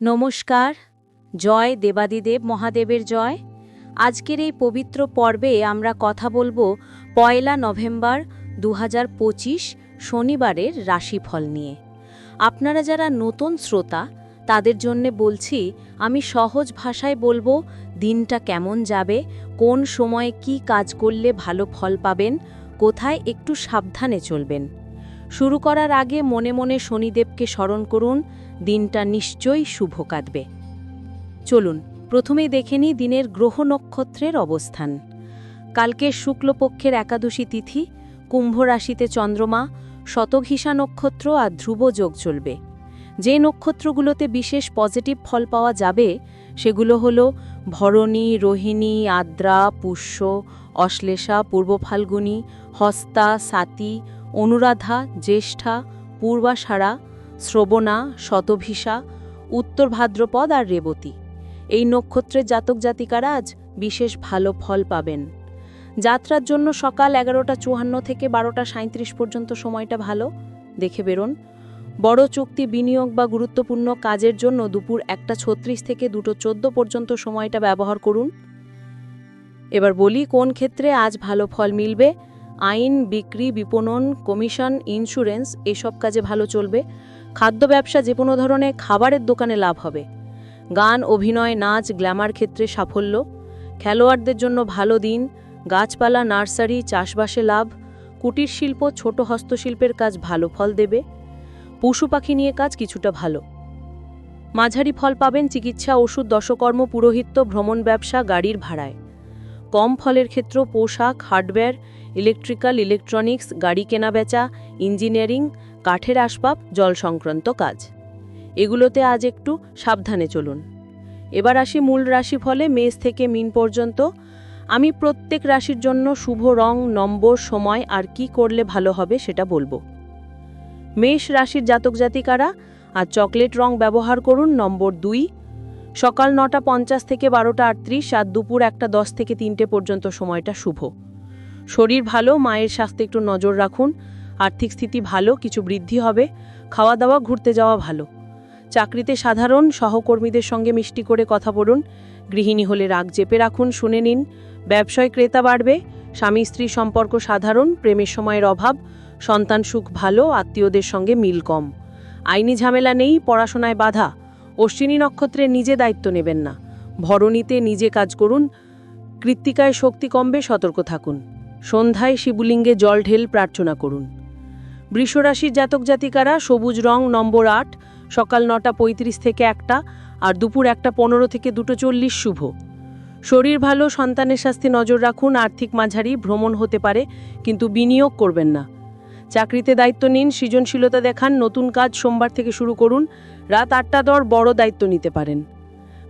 নমস্কার, জয় দেবাদিদেব মহাদেবের জয়। আজকের এই পবিত্র পর্বে আমরা কথা বলব পয়লা নভেম্বর দু হাজার পঁচিশ শনিবারের রাশিফল নিয়ে। আপনারা যারা নতুন শ্রোতা, তাদের জন্যে বলছি, আমি সহজ ভাষায় বলব, দিনটা কেমন যাবে, কোন সময়ে কি কাজ করলে ভালো ফল পাবেন, কোথায় একটু সাবধানে চলবেন। শুরু করার আগে মনে মনে শনিদেবকে স্মরণ করুন দিনটা নিশ্চয়ই শুভ কাটবে। চলুন, প্রথমেই দেখে নিই দিনের গ্রহ নক্ষত্রের অবস্থান। কালকে শুক্লপক্ষের একাদশী তিথি, কুম্ভ রাশিতে চন্দ্রমা শতঘিসা নক্ষত্র আর ধ্রুব যোগ চলবে। যে নক্ষত্রগুলোতে বিশেষ পজিটিভ ফল পাওয়া যাবে, সেগুলো হল ভরণী, রোহিণী, আদ্রা, পুষ্য, অশ্লেষা, পূর্ব ফাল্গুনী, হস্তা, সাতি, অনুরাধা, জ্যেষ্ঠা পূর্বাষাঢ়া শ্রবণা শতভিসা উত্তর ভাদ্রপদ আর রেবতী। এই নক্ষত্রের জাতক জাতিকারা আজ বিশেষ ভালো ফল পাবেন। যাত্রার জন্য সকাল এগারোটা চুয়ান্ন থেকে বারোটা সাঁত্রিশ পর্যন্ত সময়টা ভালো। দেখে বেরোন। বড় চুক্তি বিনিয়োগ বা গুরুত্বপূর্ণ কাজের জন্য দুপুর একটা ছত্রিশ থেকে দুটো চোদ্দ পর্যন্ত সময়টা ব্যবহার করুন। এবার বলি কোন ক্ষেত্রে আজ ভালো ফল মিলবে? আইন, বিক্রি, বিপণন, কমিশন, ইন্স্যুরেন্স, এসব কাজে ভালো চলবে। খাদ্য ব্যবসা যে কোনো ধরনের খাবারের দোকানে লাভ হবে। গান, অভিনয়, নাচ, গ্ল্যামার ক্ষেত্রে সাফল্য। খেলোয়াড়দের জন্য ভালো দিন, গাছপালা, নার্সারি, চাষবাসে লাভ। কুটির শিল্প, ছোট হস্তশিল্পের কাজ ভালো ফল দেবে। পশু পাখি নিয়ে কাজ কিছুটা ভালো। মাঝারি ফল পাবেন চিকিৎসা, ওষুধ, দশকর্ম, পুরোহিত্য, ভ্রমণ ব্যবসা, গাড়ির ভাড়ায়। কম ফলের ক্ষেত্র পোশাক, হার্ডওয়্যার, ইলেকট্রিক্যাল, ইলেকট্রনিক্স, গাড়ি কেনাবেচা, ইঞ্জিনিয়ারিং কাঠের আসবাব, জল সংক্রান্ত কাজ। এগুলোতে আজ একটু সাবধানে চলুন। এবার আসি মূল রাশি ফলে মেষ থেকে মিন পর্যন্ত। আমি প্রত্যেক রাশির জন্য শুভ রং, নম্বর, সময় আর কি করলে ভালো হবে সেটা বলব। মেষ রাশির জাতক জাতিকারা আর চকলেট রং ব্যবহার করুন, নম্বর দুই। সকাল নটা পঞ্চাশ থেকে বারোটা আটত্রিশ আর দুপুর একটা দশ থেকে তিনটে পর্যন্ত সময়টা শুভ। শরীর ভালো, মায়ের স্বাস্থ্যে একটু নজর রাখুন। আর্থিক স্থিতি ভালো, কিছু বৃদ্ধি হবে খাওয়া দাওয়া ঘুরতে যাওয়া ভালো। চাকরিতে সাধারণ, সহকর্মীদের সঙ্গে মিষ্টি করে কথা বলুন, গৃহিণী হলে রাগ চেপে রাখুন, শুনে নিন। ব্যবসায় ক্রেতা বাড়বে, স্বামী স্ত্রী সম্পর্ক সাধারণ, প্রেমের সময়ের অভাব, সন্তান সুখ ভালো, আত্মীয়দের সঙ্গে মিল কম। আইনি ঝামেলা নেই, পড়াশোনায় বাধা, অশ্বিনী নক্ষত্রে নিজে দায়িত্ব নেবেন না। ভরণীতে নিজে কাজ করুন, কৃত্তিকায় শক্তি কমবে, সতর্ক থাকুন। সন্ধ্যায় শিবলিঙ্গে জল ঢেল প্রার্থনা করুন। বৃষরাশির জাতক জাতিকারা, সবুজ রং, নম্বর আট, সকাল নটা পঁয়ত্রিশ থেকে একটা আর দুপুর একটা পনেরো থেকে দুটো চল্লিশ শুভ। শরীর ভালো, সন্তানের স্বাস্থ্যে নজর রাখুন, আর্থিক মাঝারি, ভ্রমণ হতে পারে, কিন্তু বিনিয়োগ করবেন না। চাকরিতে দায়িত্ব নিন, সৃজনশীলতা দেখান, নতুন কাজ সোমবার থেকে শুরু করুন, রাত আটটা দর বড় দায়িত্ব নিতে পারেন।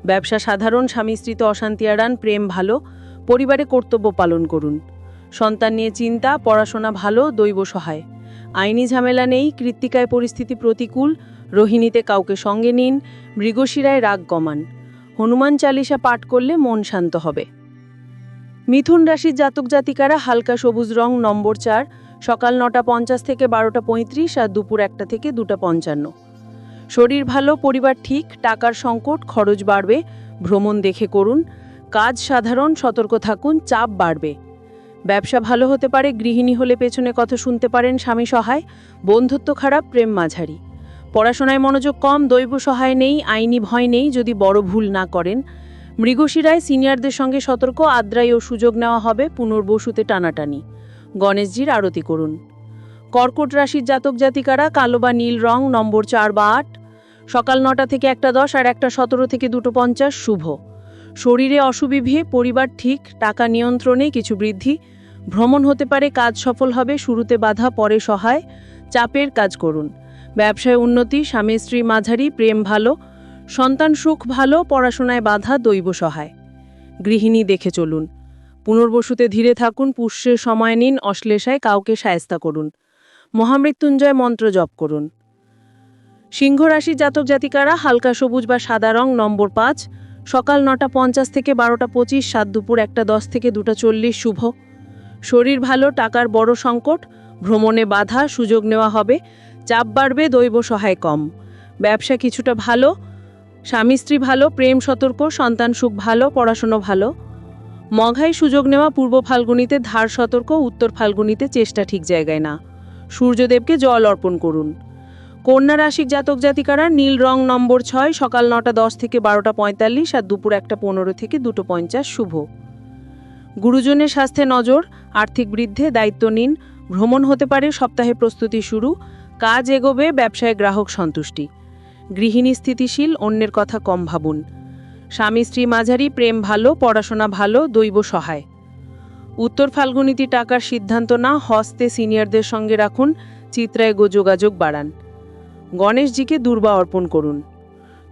ব্যবসা সাধারণ, স্বামী স্ত্রীতে অশান্তি এড়ান, প্রেম ভালো, পরিবারে কর্তব্য পালন করুন। সন্তান নিয়ে চিন্তা, পড়াশোনা ভালো, দৈব সহায়। আইনি ঝামেলা নেই, কৃত্তিকায় পরিস্থিতি প্রতিকূল, রোহিণীতে কাউকে সঙ্গে নিন, মৃগশিরায় রাগ কমান হনুমান চালিসা পাঠ করলে মন শান্ত হবে। মিথুন রাশির জাতক জাতিকারা হালকা সবুজ রং, নম্বর চার, সকাল নটা পঞ্চাশ থেকে বারোটা পঁয়ত্রিশ আর দুপুর একটা থেকে দুটা পঞ্চান্ন। শরীর ভালো, পরিবার ঠিক, টাকার সংকট, খরচ বাড়বে, ভ্রমণ দেখে করুন। কাজ সাধারণ, সতর্ক থাকুন, চাপ বাড়বে। ব্যবসা ভালো হতে পারে, গৃহিণী হলে পেছনে কথা শুনতে পারেন স্বামী সহায়, বন্ধুত্ব খারাপ, প্রেম মাঝারি। পড়াশোনায় মনোযোগ কম, দৈব সহায় নেই, আইনি ভয় নেই, যদি বড় ভুল না করেন। মৃগশিরায় সিনিয়রদের সঙ্গে সতর্ক আদ্রায় ও সুযোগ নেওয়া হবে, পুনর্বসুতে টানাটানি। গণেশজির আরতি করুন। কর্কট রাশির জাতক জাতিকারা, কালো বা নীল রং, নম্বর চার বা আট। সকাল নটা থেকে একটা দশ আর একটা সতেরো থেকে দুটো পঞ্চাশ, শুভ। শরীরে অসুবিধে, পরিবার ঠিক, টাকা নিয়ন্ত্রণে কিছু বৃদ্ধি ভ্রমণ হতে পারে, কাজ সফল হবে, শুরুতে বাধা, পরে সহায়, চাপের কাজ করুন। ব্যবসায় উন্নতি, স্বামী, স্ত্রী, মাঝারি, প্রেম ভালো, সন্তান সুখ ভালো, পড়াশোনায় বাধা, দৈব সহায়। গৃহিণী দেখে চলুন। পুনর্বসুতে ধীরে থাকুন পুষ্যের সময় নিন, অশ্লেষায় কাউকে সায়স্তা করুন। মহামৃত্যুঞ্জয় মন্ত্র জপ করুন। সিংহ রাশির জাতক জাতিকারা, হালকা সবুজ বা সাদা রং, নম্বর পাঁচ। সকাল নটা পঞ্চাশ থেকে বারোটা পঁচিশ, সাত দুপুর একটা দশ থেকে দুটা চল্লিশ, শুভ। শরীর ভালো, টাকার বড় সংকট, ভ্রমণে বাধা, সুযোগ নেওয়া হবে, চাপ বাড়বে, দৈব সহায় কম। ব্যবসা কিছুটা ভালো, স্বামী স্ত্রী ভালো, প্রেম সতর্ক, সন্তান সুখ ভালো, পড়াশুনো ভালো। মঘাই সুযোগ নেওয়া পূর্ব ফাল্গুনিতে, ধার সতর্ক, উত্তর ফাল্গুনিতে চেষ্টা ঠিক জায়গায় না। সূর্যদেবকে জল অর্পণ করুন। কন্যা রাশির জাতক জাতিকারা, নীল রং নম্বর ছয়, সকাল নটা দশ থেকে বারোটা পঁয়তাল্লিশ আর দুপুর একটা পনেরো থেকে দুটো পঞ্চাশ শুভ। গুরুজনের স্বাস্থ্যে নজর, আর্থিক বৃদ্ধে দায়িত্ব নিন, ভ্রমণ হতে পারে সপ্তাহে প্রস্তুতি শুরু, কাজ এগোবে, ব্যবসায় গ্রাহক সন্তুষ্টি। গৃহিণী স্থিতিশীল, অন্যের কথা কম ভাবুন। স্বামী স্ত্রী মাঝারি, প্রেম ভালো, পড়াশোনা ভালো, দৈব সহায়। উত্তর ফাল্গুনীতি টাকার সিদ্ধান্ত না, হস্তে সিনিয়রদের সঙ্গে রাখুন, চিত্রায় যোগাযোগ বাড়ান। গণেশজিকে দুর্বা অর্পণ করুন।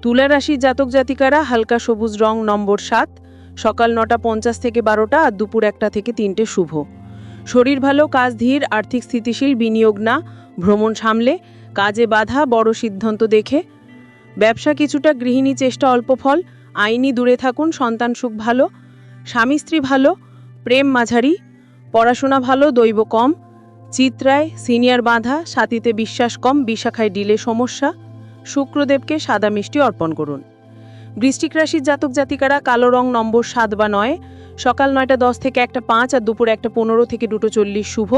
তুলা রাশির জাতক জাতিকারা হালকা সবুজ রং নম্বর সাত সকাল নটা পঞ্চাশ থেকে বারোটা আর দুপুর একটা থেকে তিনটে শুভ। শরীর ভালো, কাজ ধীর, আর্থিক স্থিতিশীল, বিনিয়োগ না, ভ্রমণ সামলে, কাজে বাধা, বড় সিদ্ধান্ত দেখে। ব্যবসা কিছুটা গৃহিণী চেষ্টা, অল্প ফল, আইনি দূরে থাকুন, সন্তান সুখ ভালো, স্বামী স্ত্রী ভালো, প্রেম মাঝারি, পড়াশোনা ভালো, দৈব কম চিত্রায় সিনিয়র বাঁধা, সাথীতে বিশ্বাস কম, বিশাখায় ডিলে সমস্যা, শুক্রদেবকে সাদা মিষ্টি অর্পণ করুন। বৃষ্টিক রাশির জাতক জাতিকারা কালো রং নম্বর সাত বা নয়। সকাল নয়টা দশ থেকে একটা পাঁচ আর দুপুর একটা পনেরো থেকে দুটো চল্লিশ শুভ।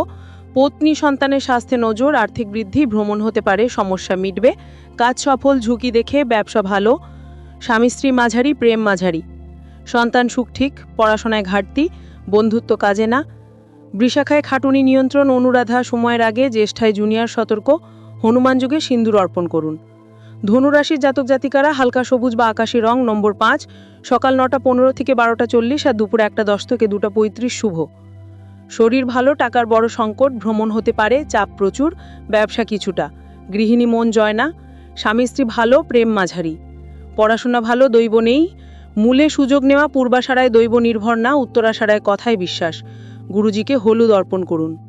পত্নী সন্তানের স্বাস্থ্যে নজর, আর্থিক বৃদ্ধি, ভ্রমণ হতে পারে, সমস্যা মিটবে। কাজ সফল, ঝুঁকি দেখে ব্যবসা ভালো। স্বামী স্ত্রী মাঝারি, প্রেম মাঝারি। সন্তান সুখ ঠিক, পড়াশোনায় ঘাটতি, বন্ধুত্ব কাজে না। বৃষাখায় খাটুনি নিয়ন্ত্রণ, অনুরাধা, সময়ের আগে, জ্যেষ্ঠায় জুনিয়র সতর্ক। হনুমান যুগে সিন্দুর অর্পণ করুন। ধনুরাশির জাতক জাতিকারা হালকা সবুজ বা আকাশি রং, নম্বর পাঁচ। সকাল নটা পনেরো থেকে বারোটা চল্লিশ আর দুপুর একটা দশ থেকে দুটা পঁয়ত্রিশ শুভ। শরীর ভালো, টাকার বড় সংকট, ভ্রমণ হতে পারে, চাপ প্রচুর, ব্যবসা কিছুটা। গৃহিণী মন জয় না। স্বামী স্ত্রী ভালো, প্রেম মাঝারি। পড়াশোনা ভালো, দৈব নেই। মূলে সুযোগ নেওয়া, পূর্বাশারায় দৈব নির্ভর না, উত্তরাশারায় কথায় বিশ্বাস। গুরুজিকে হলুদ অর্পণ করুন।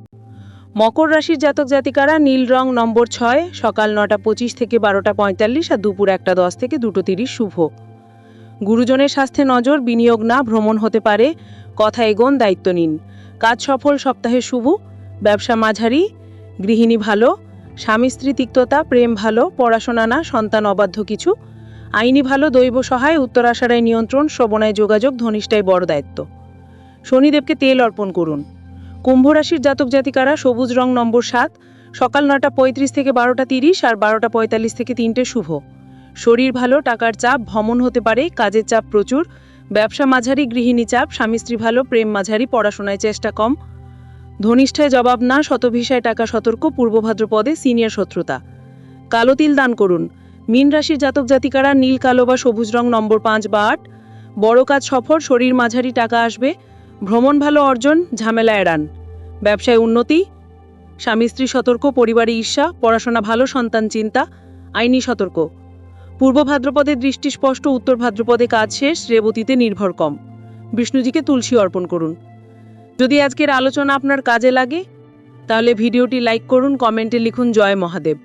মকর রাশির জাতক জাতিকারা নীল রং নম্বর ছয়, সকাল নটা পঁচিশ থেকে বারোটা পঁয়তাল্লিশ আর দুপুর একটা দশ থেকে দুটো তিরিশ শুভ। গুরুজনের স্বাস্থ্যে নজর, বিনিয়োগ না ভ্রমণ হতে পারে, কথা এগোন, দায়িত্ব নিন। কাজ সফল, সপ্তাহে শুভ, ব্যবসা মাঝারি, গৃহিণী ভালো, স্বামী স্ত্রী তিক্ততা, প্রেম ভালো, পড়াশোনা না, সন্তান অবাধ্য কিছু, আইনি ভালো, দৈব সহায় উত্তর উত্তরাশারায় নিয়ন্ত্রণ, শ্রবণায় যোগাযোগ, ধনিষ্ঠায় বড় দায়িত্ব। শনিদেবকে তেল অর্পণ করুন। কুম্ভ রাশির জাতক জাতিকারা, সবুজ রং নম্বর সাত। সকাল নটা পঁয়ত্রিশ থেকে বারোটা তিরিশ আর বারোটা পঁয়তাল্লিশ থেকে তিনটে শুভ। শরীর ভালো, টাকার চাপ, ভ্রমণ হতে পারে, কাজের চাপ প্রচুর। ব্যবসা মাঝারি, গৃহিণী চাপ, স্বামী স্ত্রী ভালো, প্রেম মাঝারি, পড়াশোনায় চেষ্টা কম। ধনিষ্ঠায় জবাব না, শতভিসায় টাকা সতর্ক, পূর্ব ভাদ্রপদে সিনিয়র শত্রুতা। কালো তিল দান করুন। মীন রাশির জাতক জাতিকারা, নীল, কালো বা সবুজ রং নম্বর পাঁচ বা আট। বড় কাজ সফর শরীর মাঝারি, টাকা আসবে। ভ্রমণ ভালো অর্জন, ঝামেলা এড়ান। ব্যবসায় উন্নতি, স্বামী স্ত্রী সতর্ক, পরিবারে ঈর্ষা, পড়াশোনা ভালো, সন্তান চিন্তা, আইনি সতর্ক। পূর্ব ভাদ্রপদে দৃষ্টি স্পষ্ট, উত্তর ভাদ্রপদে কাজ শেষ, রেবতীতে নির্ভর কম। বিষ্ণুজিকে তুলসী অর্পণ করুন। যদি আজকের আলোচনা আপনার কাজে লাগে, তাহলে ভিডিওটি লাইক করুন, কমেন্টে লিখুন, জয় মহাদেব।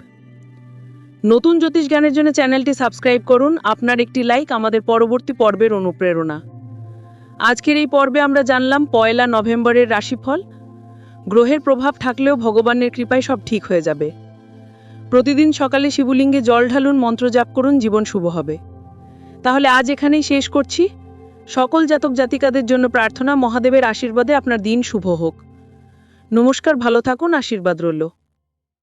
নতুন জ্যোতিষ জ্ঞানের জন্য চ্যানেলটি সাবস্ক্রাইব করুন, আপনার একটি লাইক আমাদের পরবর্তী পর্বের অনুপ্রেরণা। আজকের এই পর্বে আমরা জানলাম পয়লা নভেম্বরের রাশিফল। গ্রহের প্রভাব থাকলেও ভগবানের কৃপায় সব ঠিক হয়ে যাবে। প্রতিদিন সকালে শিবলিঙ্গে জল ঢালুন, মন্ত্র জাপ করুন, জীবন শুভ হবে। তাহলে আজ এখানেই শেষ করছি। সকল জাতক জাতিকাদের জন্য প্রার্থনা, মহাদেবের আশীর্বাদে আপনার দিন শুভ হোক। নমস্কার, ভালো থাকুন, আশীর্বাদ রইল।